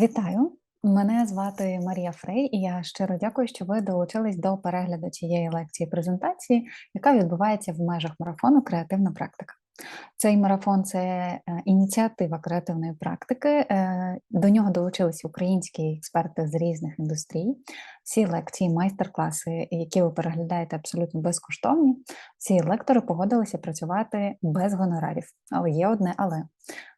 Вітаю! Мене звати Марія Фрей, і я щиро дякую, що ви долучились до перегляду цієї лекції презентації, яка відбувається в межах марафону Креативна практика. Цей марафон це е, ініціатива креативної практики. Е, До нього долучилися українські експерти з різних індустрій. Всі лекції, майстер-класи, які ви переглядаєте абсолютно безкоштовні. Всі лектори погодилися працювати без гонорарів. Але є одне але.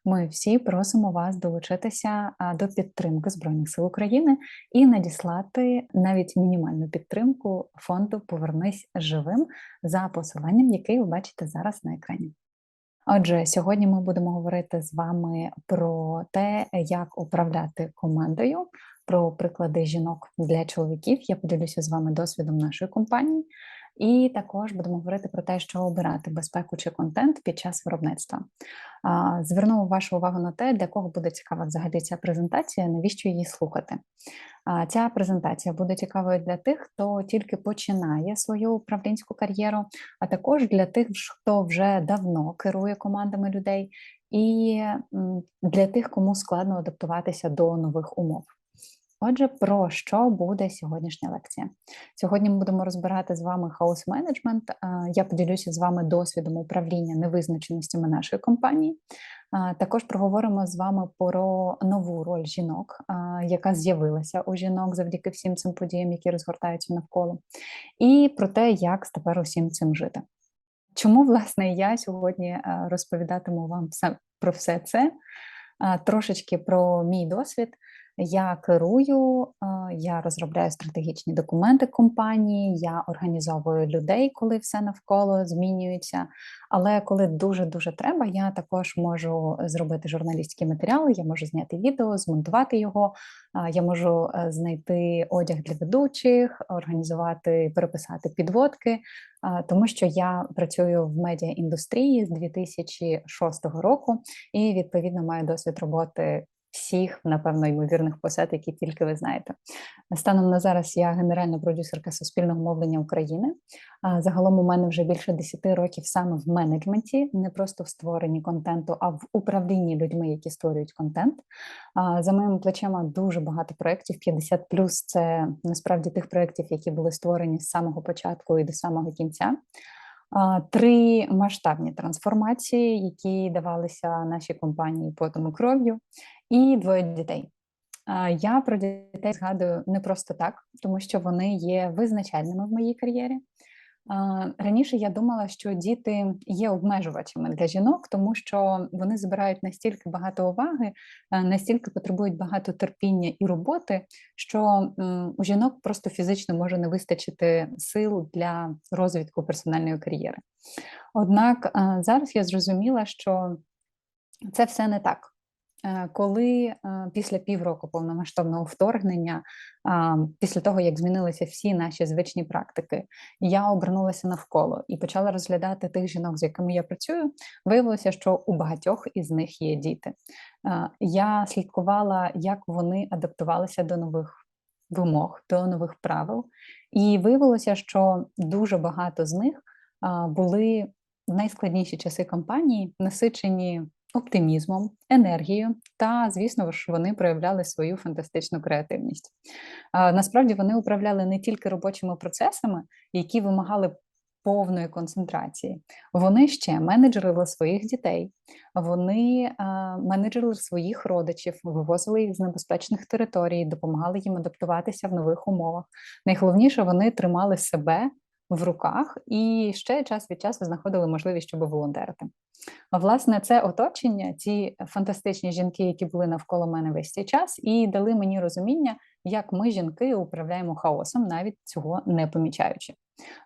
Ми всі просимо вас долучитися до підтримки Збройних сил України і надіслати навіть мінімальну підтримку фонду Повернись живим за посиланням, який ви бачите зараз на екрані. Отже, сьогодні ми будемо говорити з вами про те, як управляти командою, про приклади жінок для чоловіків. Я поділюся з вами досвідом нашої компанії, і також будемо говорити про те, що обирати безпеку чи контент під час виробництва. А, Зверну вашу увагу на те, для кого буде цікава взагалі ця презентація, навіщо її слухати. Ця презентація буде цікавою для тих, хто тільки починає свою управлінську кар'єру, а також для тих, хто вже давно керує командами людей, і для тих, кому складно адаптуватися до нових умов. Отже, про що буде сьогоднішня лекція? Сьогодні ми будемо розбирати з вами хаос менеджмент. Я поділюся з вами досвідом управління невизначеностями нашої компанії. Також проговоримо з вами про нову роль жінок, яка з'явилася у жінок завдяки всім цим подіям, які розгортаються навколо, і про те, як тепер усім цим жити. Чому, власне, я сьогодні розповідатиму вам про все це, трошечки про мій досвід. Я керую, я розробляю стратегічні документи компанії, я організовую людей, коли все навколо змінюється. Але коли дуже дуже треба, я також можу зробити журналістські матеріали, я можу зняти відео, змонтувати його. Я можу е, знайти одяг для ведучих, організувати, переписати підводки, тому що я працюю в медіаіндустрії з 2006 року і відповідно маю досвід роботи всіх, напевно, ймовірних посад, які тільки ви знаєте. Станом на зараз я генеральна продюсерка суспільного мовлення України. А Загалом у мене вже більше 10 років саме в менеджменті, не просто в створенні контенту, а в управлінні людьми, які створюють контент. За моїми плечима дуже багато проєктів. 50 плюс це насправді тих проєктів, які були створені з самого початку і до самого кінця. Три масштабні трансформації, які давалися нашій компанії потом і кров'ю, і двоє дітей. Я про дітей згадую не просто так, тому що вони є визначальними в моїй кар'єрі. Раніше я думала, що діти є обмежувачами для жінок, тому що вони збирають настільки багато уваги, настільки потребують багато терпіння і роботи, що у жінок просто фізично може не вистачити сил для розвитку персональної кар'єри. Однак зараз я зрозуміла, що це все не так. Е, Коли е, після півроку повномасштабного вторгнення, після того як змінилися всі наші звичні практики, я обернулася навколо і почала розглядати тих жінок, з якими я працюю. Виявилося, що у багатьох із них є діти. Е, Я слідкувала, як вони адаптувалися до нових вимог, до нових правил, і виявилося, що дуже багато з них були в найскладніші часи кампанії насичені оптимізмом, енергією, та, звісно ж, вони проявляли свою фантастичну креативність. Насправді вони управляли не тільки робочими процесами, які вимагали повної концентрації. Вони ще менеджерили своїх дітей, вони менеджерили своїх родичів, вивозили їх з небезпечних територій, допомагали їм адаптуватися в нових умовах. Найголовніше, вони тримали себе в руках і ще час від часу знаходили можливість, щоб волонтерити. Власне, це оточення, ці фантастичні жінки, які були навколо мене весь цей час, і дали мені розуміння, як ми, жінки, управляємо хаосом, навіть цього не помічаючи.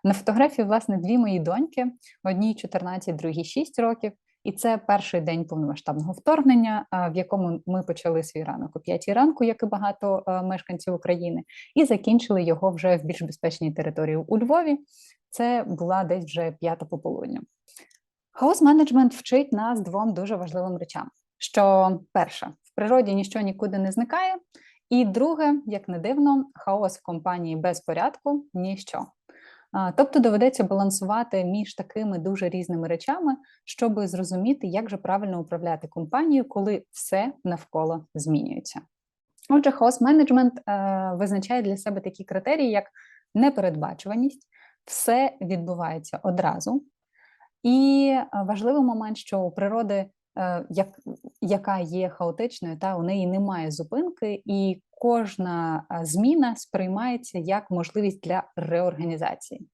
На фотографії, власне, дві мої доньки: одній 14, другій 6 років. І це перший день повномасштабного вторгнення, в якому ми почали свій ранок о 5 ранку, як і багато мешканців України, і закінчили його вже в більш безпечній території у Львові. Це була десь вже п'ята пополудня. Хаос менеджмент вчить нас двом дуже важливим речам: що перше, в природі нічого нікуди не зникає, і друге, як не дивно, хаос в компанії без порядку ніщо. Тобто доведеться балансувати між такими дуже різними речами, щоб зрозуміти, як же правильно управляти компанією, коли все навколо змінюється. Отже, хаос менеджмент е, визначає для себе такі критерії, як непередбачуваність, все відбувається одразу. І е, важливий момент, що у природи, е, як, яка є хаотичною, та у неї немає зупинки, і кожна зміна сприймається як можливість для реорганізації.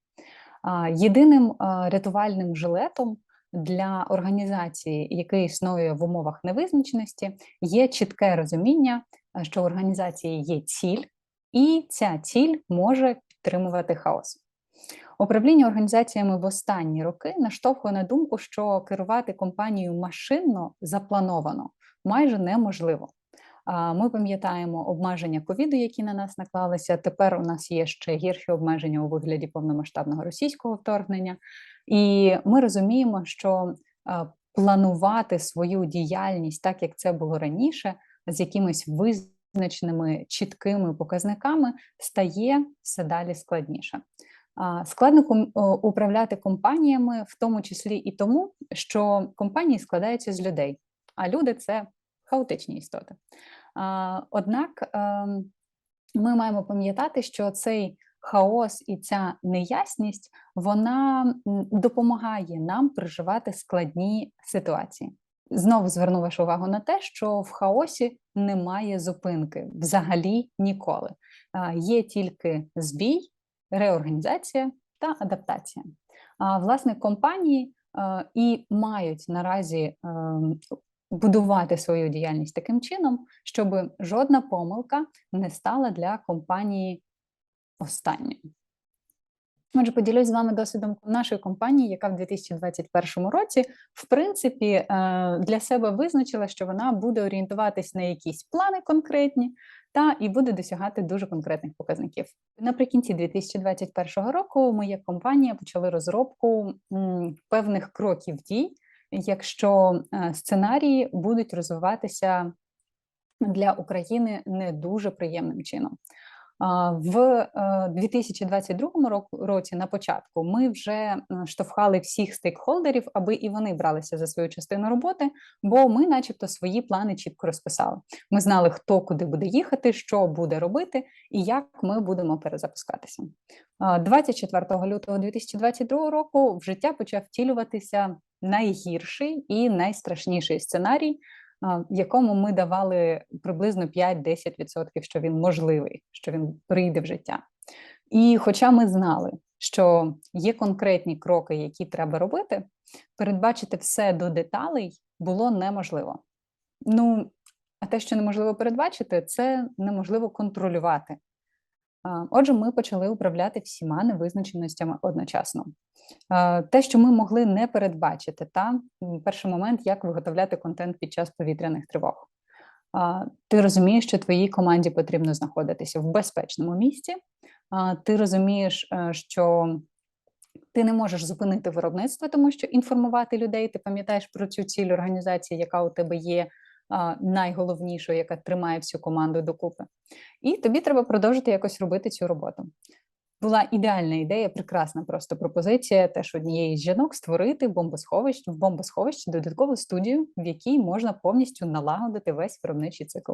Єдиним рятувальним жилетом для організації, який існує в умовах невизначеності, є чітке розуміння, що в організації є ціль, і ця ціль може підтримувати хаос. Управління організаціями в останні роки наштовхує на думку, що керувати компанією машинно заплановано майже неможливо. Ми пам'ятаємо обмеження ковіду, які на нас наклалися. Тепер у нас є ще гірші обмеження у вигляді повномасштабного російського вторгнення, і ми розуміємо, що планувати свою діяльність так, як це було раніше, з якимись визначеними чіткими показниками, стає все далі складніше. Складно управляти компаніями, в тому числі і тому, що компанії складаються з людей, а люди це хаотичні істоти. Однак ем, ми маємо пам'ятати, що цей хаос і ця неясність вона допомагає нам переживати складні ситуації. Знову зверну вашу увагу на те, що в хаосі немає зупинки взагалі ніколи. Є тільки збій, реорганізація та адаптація. А Власне, компанії і мають наразі ем, будувати свою діяльність таким чином, щоб жодна помилка не стала для компанії останньою. Отже, поділюсь з вами досвідом нашої компанії, яка в 2021 році, в принципі, е, для себе визначила, що вона буде орієнтуватись на якісь плани конкретні та і буде досягати дуже конкретних показників. Наприкінці 2021 року ми, як компанія, почали розробку певних кроків дій, якщо е, сценарії будуть розвиватися для України не дуже приємним чином. В 2022 е, році на початку ми вже штовхали всіх стейкхолдерів, аби і вони бралися за свою частину роботи, бо ми, начебто, свої плани чітко розписали. Ми знали, хто куди буде їхати, що буде робити і як ми будемо перезапускатися. 24 лютого 2022 року в життя почав втілюватися найгірший і найстрашніший сценарій якому ми давали приблизно 5-10%, що він можливий, що він прийде в життя. І хоча ми знали, що є конкретні кроки, які треба робити, передбачити все до деталей було неможливо. Ну, а те, що неможливо передбачити, це неможливо контролювати. Отже, ми почали управляти всіма невизначеностями одночасно. Те, що ми могли не передбачити, та перший момент, як виготовляти контент під час повітряних тривог. Ти розумієш, що твоїй команді потрібно знаходитися в безпечному місці. Ти розумієш, е, що ти не можеш зупинити виробництво, тому що інформувати людей, ти пам'ятаєш про цю ціль організації, яка у тебе є, найголовнішою, яка тримає всю команду докупи. І тобі треба продовжити якось робити цю роботу. Була ідеальна ідея, прекрасна просто пропозиція теж однієї з жінок створити бомбосховище в бомбосховищі додаткову студію, в якій можна повністю налагодити весь виробничий цикл.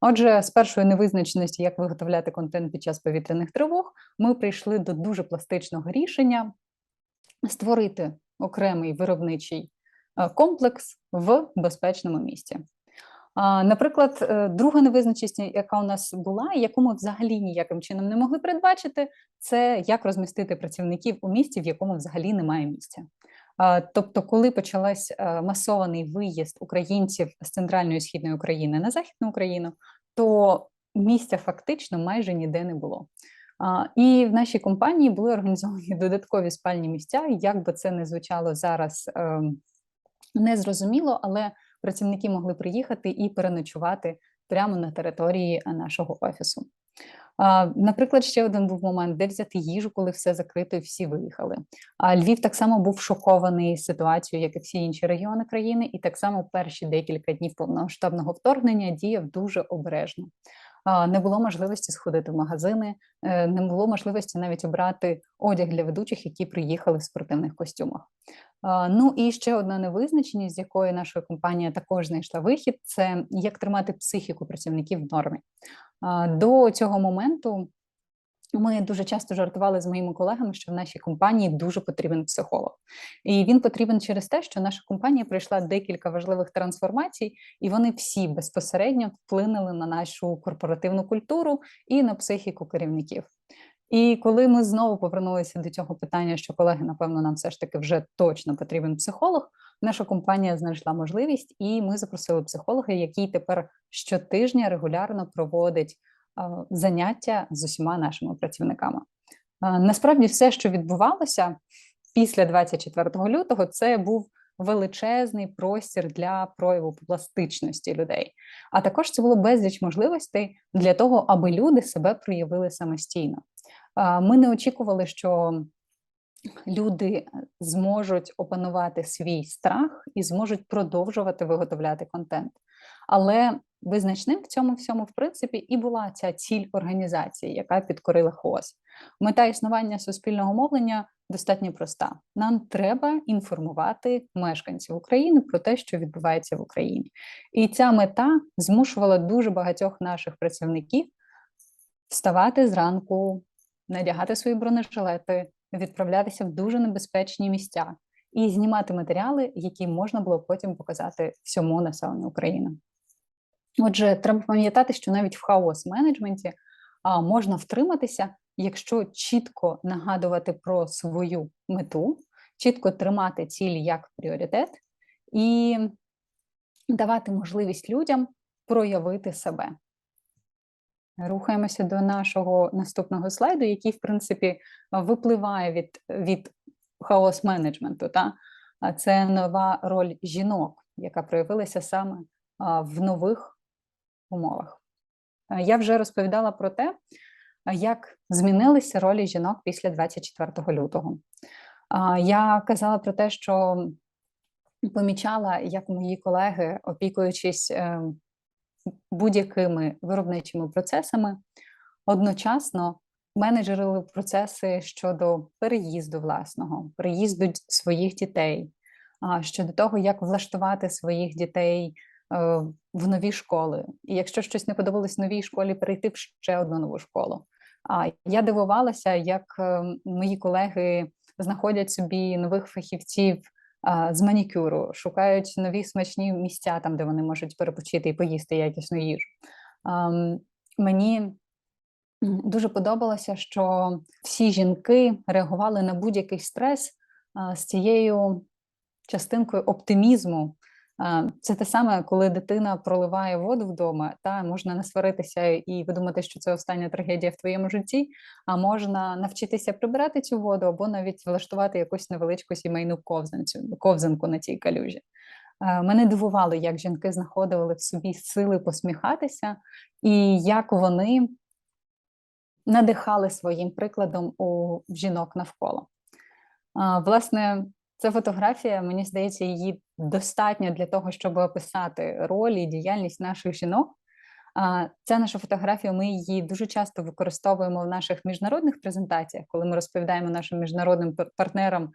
Отже, з першої невизначеності, як виготовляти контент під час повітряних тривог, ми прийшли до дуже пластичного рішення створити окремий виробничий е, комплекс в безпечному місці. Наприклад, е, друга невизначеність, яка у нас була, і яку ми взагалі ніяким чином не могли передбачити, це як розмістити працівників у місті, в якому взагалі немає місця. Тобто, коли почалась е, масований виїзд українців з центральної і східної України на західну Україну, то місця фактично майже ніде не було. І в нашій компанії були організовані додаткові спальні місця. Як би це не звучало зараз ем, незрозуміло, але працівники могли приїхати і переночувати прямо на території е, нашого офісу. Наприклад, ще один був момент, де взяти їжу, коли все закрито і всі виїхали. А Львів так само був шокований ситуацією, як і всі інші регіони країни, і так само перші декілька днів повномасштабного вторгнення діяв дуже обережно. не було можливості сходити в магазини, е, не було можливості навіть обрати одяг для ведучих, які приїхали в спортивних костюмах. Ну і ще одна невизначеність, з якої наша компанія також знайшла вихід, це як тримати психіку працівників в нормі. До цього моменту ми дуже часто жартували з моїми колегами, що в нашій компанії дуже потрібен психолог, і він потрібен через те, що наша компанія пройшла декілька важливих трансформацій, і вони всі безпосередньо вплинули на нашу корпоративну культуру і на психіку керівників. І коли ми знову повернулися до цього питання, що колеги, напевно, нам все ж таки вже точно потрібен психолог, наша компанія знайшла можливість, і ми запросили психолога, який тепер щотижня регулярно проводить заняття з усіма нашими працівниками. Насправді, все, що відбувалося після 24 лютого, це був величезний простір для прояву пластичності людей. А також це було безліч можливостей для того, аби люди себе проявили самостійно. Ми не очікували, що люди зможуть опанувати свій страх і зможуть продовжувати виготовляти контент. Але визначним в цьому всьому, в принципі, і була ця ціль організації, яка підкорила ХОС. Мета існування суспільного мовлення достатньо проста. Нам треба інформувати мешканців України про те, що відбувається в Україні. І ця мета змушувала дуже багатьох наших працівників вставати зранку, надягати свої бронежилети, відправлятися в дуже небезпечні місця і знімати матеріали, які можна було потім показати всьому населенню України. Отже, треба пам'ятати, що навіть в хаос менеджменті можна втриматися, якщо чітко нагадувати про свою мету, чітко тримати ціль як пріоритет і давати можливість людям проявити себе. Рухаємося до нашого наступного слайду, який, в принципі, випливає від від хаос менеджменту. Та? Це нова роль жінок, яка проявилася саме в нових умовах. Я вже розповідала про те, як змінилися ролі жінок після 24 лютого. Я казала про те, що помічала, як мої колеги, опікуючись ем, будь-якими виробничими процесами, одночасно менеджерили процеси щодо переїзду власного, переїзду своїх дітей, щодо того, як влаштувати своїх дітей е, в нові школи. І якщо щось не подобалось новій школі, перейти в ще одну нову школу. А я дивувалася, як е, мої колеги знаходять собі нових фахівців з манікюру, шукають нові смачні місця, там де вони можуть перепочити і поїсти якісну їжу. Мені дуже подобалося, що всі жінки реагували на будь-який стрес з цією частинкою оптимізму, це те саме, коли дитина проливає воду вдома, та можна не сваритися і видумати, що це остання трагедія в твоєму житті, а можна навчитися прибирати цю воду або навіть влаштувати якусь невеличку сімейну ковзанцю, ковзанку на цій калюжі. Мене дивувало, як жінки знаходили в собі сили посміхатися, і як вони надихали своїм прикладом у жінок навколо. Власне, ця фотографія, мені здається, її достатньо для того, щоб описати роль і діяльність наших жінок. Ця наша фотографія, ми її дуже часто використовуємо в наших міжнародних презентаціях, коли ми розповідаємо нашим міжнародним партнерам,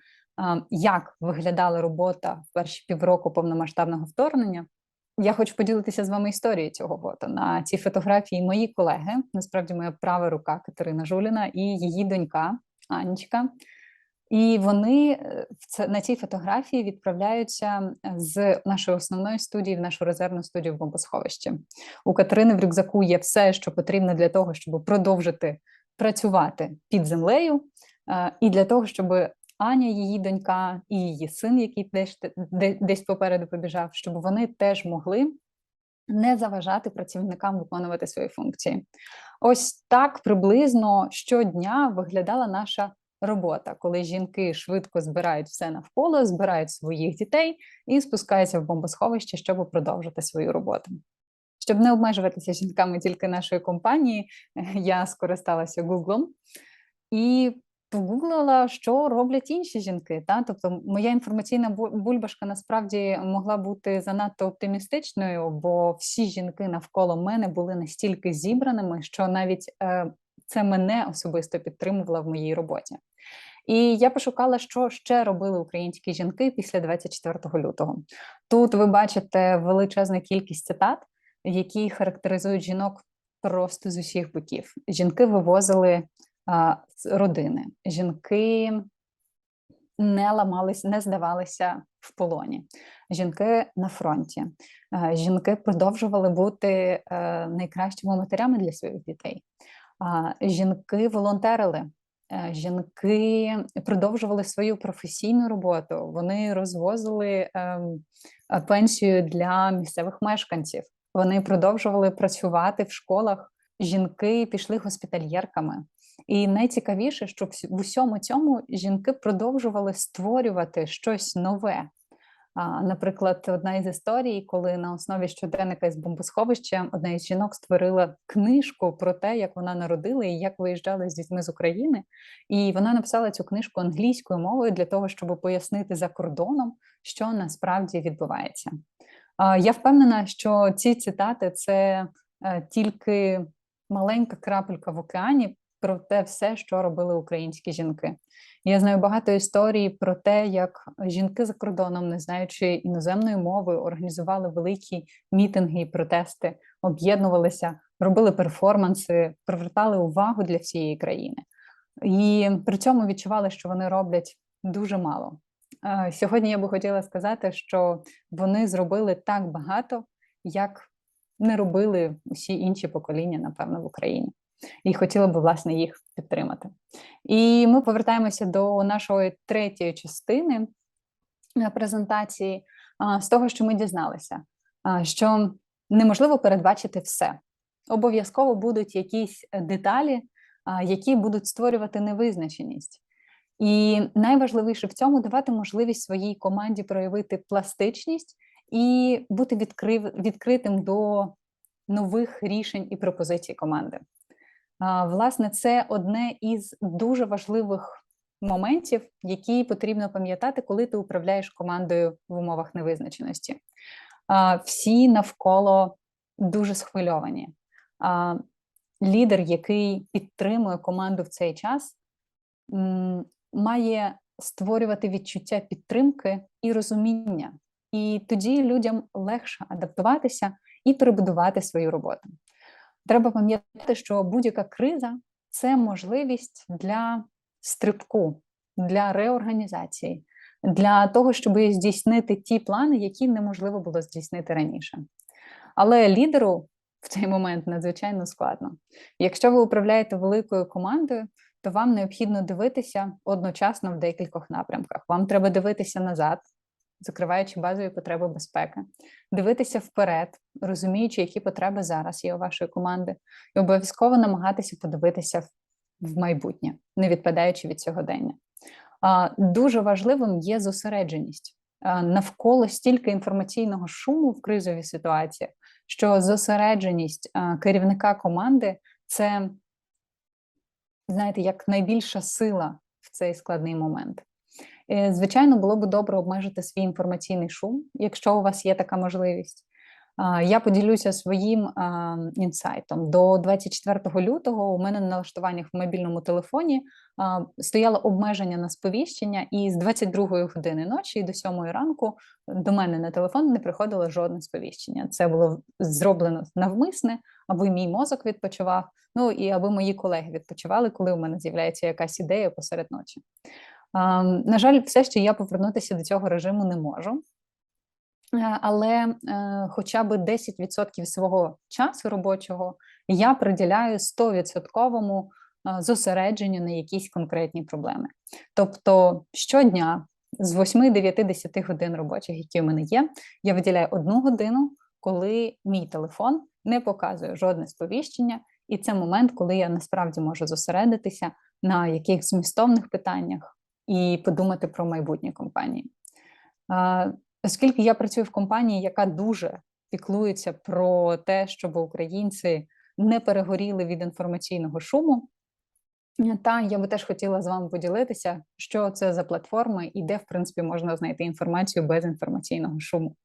як виглядала робота в перші півроку повномасштабного вторгнення. Я хочу поділитися з вами історією цього фото. На цій фотографії мої колеги, насправді, моя права рука Катерина Жуліна і її донька Анечка. І вони е, на цій фотографії відправляються е, з нашої основної студії в нашу резервну студію в бомбосховищі. У Катерини в рюкзаку є все, що потрібно для того, щоб продовжити працювати під землею, е, і для того, щоб Аня, її донька, і її син, який десь, десь попереду побіжав, щоб вони теж могли. Не заважати працівникам виконувати свої функції. Ось так приблизно щодня виглядала наша робота, коли жінки швидко збирають все навколо, збирають своїх дітей і спускаються в бомбосховище, щоб продовжити свою роботу. Щоб не обмежуватися жінками тільки нашої компанії, я скористалася Google і погуглила, що роблять інші жінки. Та? Тобто моя інформаційна бу- бульбашка насправді могла бути занадто оптимістичною, бо всі жінки навколо мене були настільки зібраними, що навіть е, це мене особисто підтримувало в моїй роботі. І я пошукала, що ще робили українські жінки після 24 лютого. Тут ви бачите величезну кількість цитат, які характеризують жінок просто з усіх боків. Жінки вивозили а, родини, жінки не ламались, не здавалися в полоні. Жінки на фронті, жінки продовжували бути е, найкращими матерями для своїх дітей. Жінки волонтерили. Е, Жінки продовжували свою професійну роботу. Вони розвозили ем, е, пенсію для місцевих мешканців. Вони продовжували працювати в школах. Жінки пішли госпітальєрками. І найцікавіше, що в усьому цьому жінки продовжували створювати щось нове. Наприклад, одна із історій, коли на основі щоденника із бомбосховища одна із жінок створила книжку про те, як вона народила і як виїжджала з дітьми з України. І вона написала цю книжку англійською мовою для того, щоб пояснити за кордоном, що насправді відбувається. Я впевнена, що ці цитати це е, тільки маленька крапелька в океані про те все, що робили українські жінки. Я знаю багато історій про те, як жінки за кордоном, не знаючи іноземної мови, організували великі мітинги і протести, об'єднувалися, робили перформанси, привертали увагу для всієї країни. І при цьому відчували, що вони роблять дуже мало. Е, Сьогодні я би хотіла сказати, що вони зробили так багато, як не робили усі інші покоління, напевно, в Україні і хотіла б власне їх підтримати. І ми повертаємося до нашої третьої частини презентації з того, що ми дізналися, що неможливо передбачити все. Обов'язково будуть якісь деталі, які будуть створювати невизначеність. І найважливіше в цьому давати можливість своїй команді проявити пластичність і бути відкритим до нових рішень і пропозицій команди. Власне, це одне із дуже важливих моментів, які потрібно пам'ятати, коли ти управляєш командою в умовах невизначеності. Всі навколо дуже схвильовані. Лідер, який підтримує команду в цей час, має створювати відчуття підтримки і розуміння. І тоді людям легше адаптуватися і перебудувати свою роботу. Треба пам'ятати, що будь-яка криза це можливість для стрибку, для реорганізації, для того, щоб здійснити ті плани, які неможливо було здійснити раніше. Але лідеру в цей момент надзвичайно складно. Якщо ви управляєте великою командою, то вам необхідно дивитися одночасно в декількох напрямках. Вам треба дивитися назад, закриваючи базові потреби безпеки, дивитися вперед, розуміючи, які потреби зараз є у вашої команди, і обов'язково намагатися подивитися в майбутнє, не відпадаючи від сьогодення. Дуже важливим є зосередженість навколо стільки інформаційного шуму в кризовій ситуації, що зосередженість керівника команди це, знаєте, як найбільша сила в цей складний момент. Е, звичайно, було б добре обмежити свій інформаційний шум, якщо у вас є така можливість. Я поділюся своїм інсайтом. До 24 лютого у мене на налаштуваннях в мобільному телефоні стояло обмеження на сповіщення, і з 22 години ночі до 7 ранку до мене на телефон не приходило жодне сповіщення. Це було зроблено навмисне, аби мій мозок відпочивав. Ну і аби мої колеги відпочивали, коли у мене з'являється якась ідея посеред ночі. На жаль, все ще я повернутися до цього режиму не можу. Е, але е, хоча б 10% свого часу робочого я приділяю 100% е, зосередженню на якісь конкретні проблеми. Тобто щодня з 8, 9, 10 годин робочих, які в мене є, я виділяю одну годину, коли мій телефон не показує жодне сповіщення, і це момент, коли я насправді можу зосередитися на якихось змістовних питаннях і подумати про майбутнє компанії. Оскільки я працюю в компанії, яка дуже піклується про те, щоб українці не перегоріли від інформаційного шуму, Та я би теж хотіла з вами поділитися, що це за платформи і де, в принципі, можна знайти інформацію без інформаційного шуму.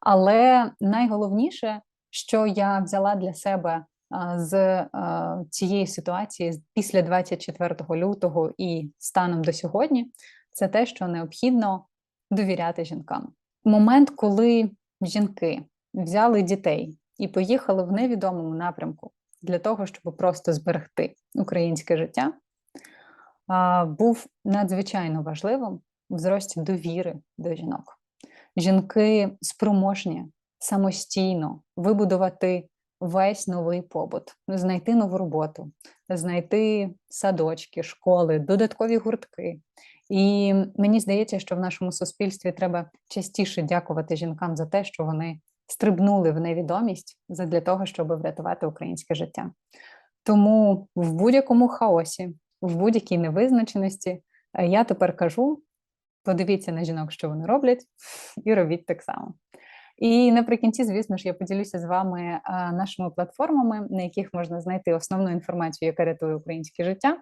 Але найголовніше, що я взяла для себе з цієї ситуації після 24 лютого і станом до сьогодні, це те, що необхідно довіряти жінкам. Момент, коли жінки взяли дітей і поїхали в невідомому напрямку для того, щоб просто зберегти українське життя, був надзвичайно важливим в зрості довіри до жінок. Жінки спроможні самостійно вибудувати весь новий побут, знайти нову роботу, знайти садочки, школи, додаткові гуртки. І мені здається, що в нашому суспільстві треба частіше дякувати жінкам за те, що вони стрибнули в невідомість для того, щоб врятувати українське життя. Тому в будь-якому хаосі, в будь-якій невизначеності е, я тепер кажу: подивіться на жінок, що вони роблять, і робіть так само. І наприкінці, звісно ж, я поділюся з вами нашими платформами, на яких можна знайти основну інформацію, яка рятує українське життя.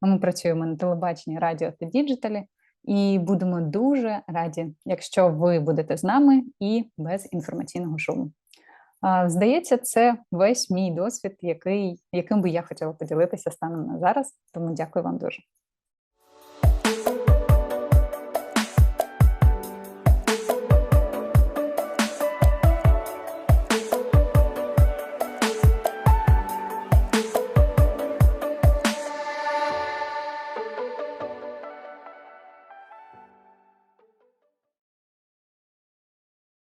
Ми працюємо на телебаченні, радіо та діджиталі, і будемо дуже раді, якщо ви будете з нами і без інформаційного шуму. Здається, це весь мій досвід, який, яким би я хотіла поділитися станом на зараз. Тому дякую вам дуже.